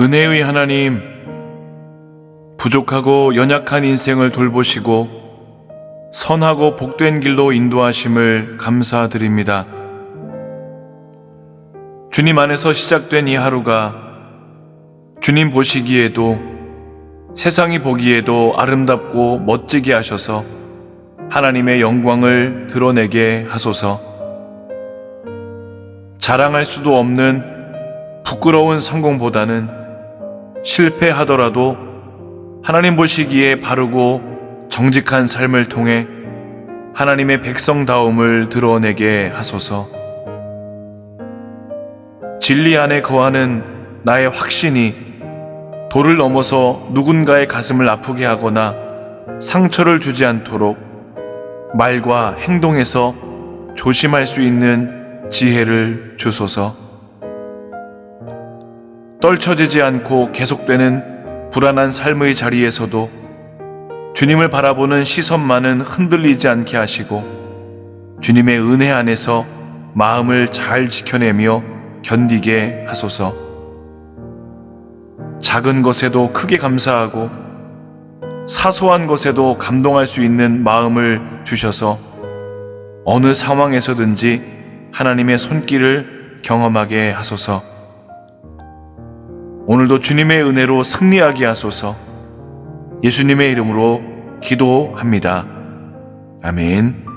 은혜의 하나님, 부족하고 연약한 인생을 돌보시고 선하고 복된 길로 인도하심을 감사드립니다. 주님 안에서 시작된 이 하루가 주님 보시기에도 세상이 보기에도 아름답고 멋지게 하셔서 하나님의 영광을 드러내게 하소서. 자랑할 수도 없는 부끄러운 성공보다는 실패하더라도 하나님 보시기에 바르고 정직한 삶을 통해 하나님의 백성다움을 드러내게 하소서. 진리 안에 거하는 나의 확신이 도를 넘어서 누군가의 가슴을 아프게 하거나 상처를 주지 않도록 말과 행동에서 조심할 수 있는 지혜를 주소서. 떨쳐지지 않고 계속되는 불안한 삶의 자리에서도 주님을 바라보는 시선만은 흔들리지 않게 하시고 주님의 은혜 안에서 마음을 잘 지켜내며 견디게 하소서. 작은 것에도 크게 감사하고 사소한 것에도 감동할 수 있는 마음을 주셔서 어느 상황에서든지 하나님의 손길을 경험하게 하소서. 오늘도 주님의 은혜로 승리하게 하소서. 예수님의 이름으로 기도합니다. 아멘.